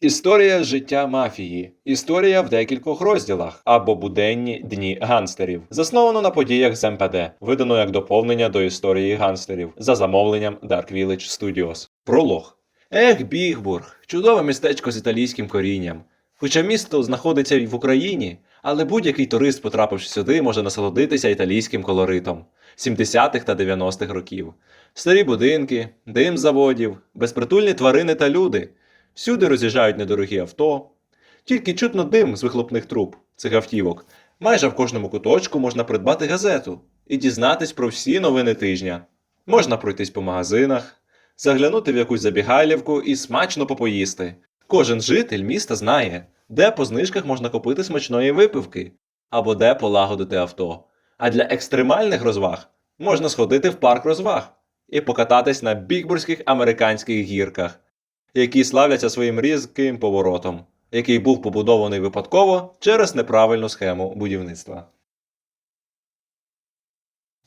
Історія життя мафії. Історія в декількох розділах або буденні дні гангстерів. Засновано на подіях з МПД, видано як доповнення до історії гангстерів за замовленням Dark Village Studios. Пролог. Ех, Бігбург, чудове містечко з італійським корінням. Хоча місто знаходиться в Україні, але будь-який турист, потрапивши сюди, може насолодитися італійським колоритом 70-х та 90-х років. Старі будинки, дим заводів, безпритульні тварини та люди. Всюди роз'їжджають недорогі авто. Тільки чутно дим з вихлопних труб цих автівок. Майже в кожному куточку можна придбати газету і дізнатись про всі новини тижня. Можна пройтись по магазинах, заглянути в якусь забігайлівку і смачно попоїсти. Кожен житель міста знає, де по знижках можна купити смачної випивки або де полагодити авто. А для екстремальних розваг можна сходити в парк розваг і покататись на бікбурзьких американських гірках, які славляться своїм різким поворотом, який був побудований випадково через неправильну схему будівництва.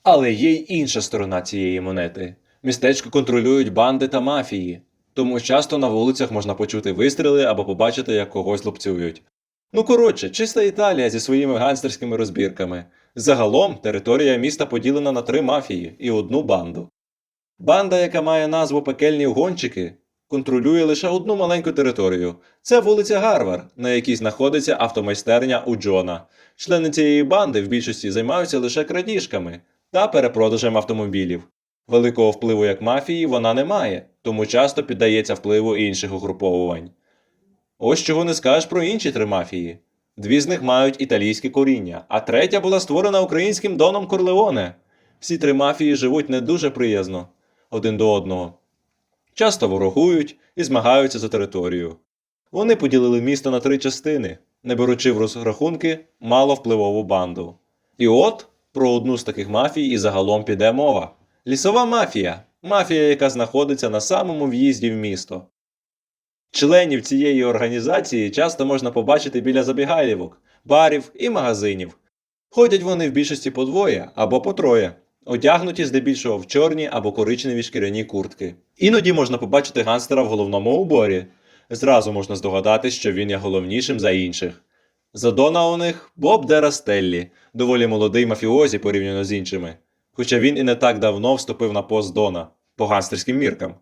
Але є й інша сторона цієї монети. Містечко контролюють банди та мафії, тому часто на вулицях можна почути вистріли або побачити, як когось лупцюють. Ну коротше, чиста Італія зі своїми гангстерськими розбірками. Загалом територія міста поділена на три мафії і одну банду. Банда, яка має назву Пекельні гонщики, контролює лише одну маленьку територію. Це вулиця Гарвар, на якій знаходиться автомайстерня у Джона. Члени цієї банди в більшості займаються лише крадіжками та перепродажем автомобілів. Великого впливу як мафії вона не має, тому часто піддається впливу інших угруповувань. Ось чого не скажеш про інші три мафії. Дві з них мають італійське коріння, а третя була створена українським доном Корлеоне. Всі три мафії живуть не дуже приязно один до одного. Часто ворогують і змагаються за територію. Вони поділили місто на три частини, не беручи в розрахунки маловпливову банду. І от про одну з таких мафій і загалом піде мова. Лісова мафія мафія, яка знаходиться на самому в'їзді в місто. Членів цієї організації часто можна побачити біля забігайлівок, барів і магазинів. Ходять вони в більшості по двоє або по троє, одягнуті здебільшого в чорні або коричневі шкіряні куртки. Іноді можна побачити ганстера в головному уборі. Зразу можна здогадатись, що він є головнішим за інших. Задона у них Боб де Растеллі, доволі молодий мафіозі порівняно з іншими. Хоча він і не так давно вступив на пост Дона по ганстерським міркам.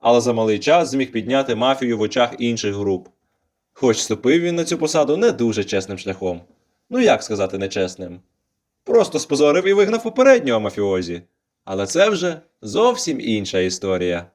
Але за малий час зміг підняти мафію в очах інших груп. Хоч вступив він на цю посаду не дуже чесним шляхом. Ну як сказати нечесним? Просто спозорив і вигнав попереднього мафіозі. Але це вже зовсім інша історія.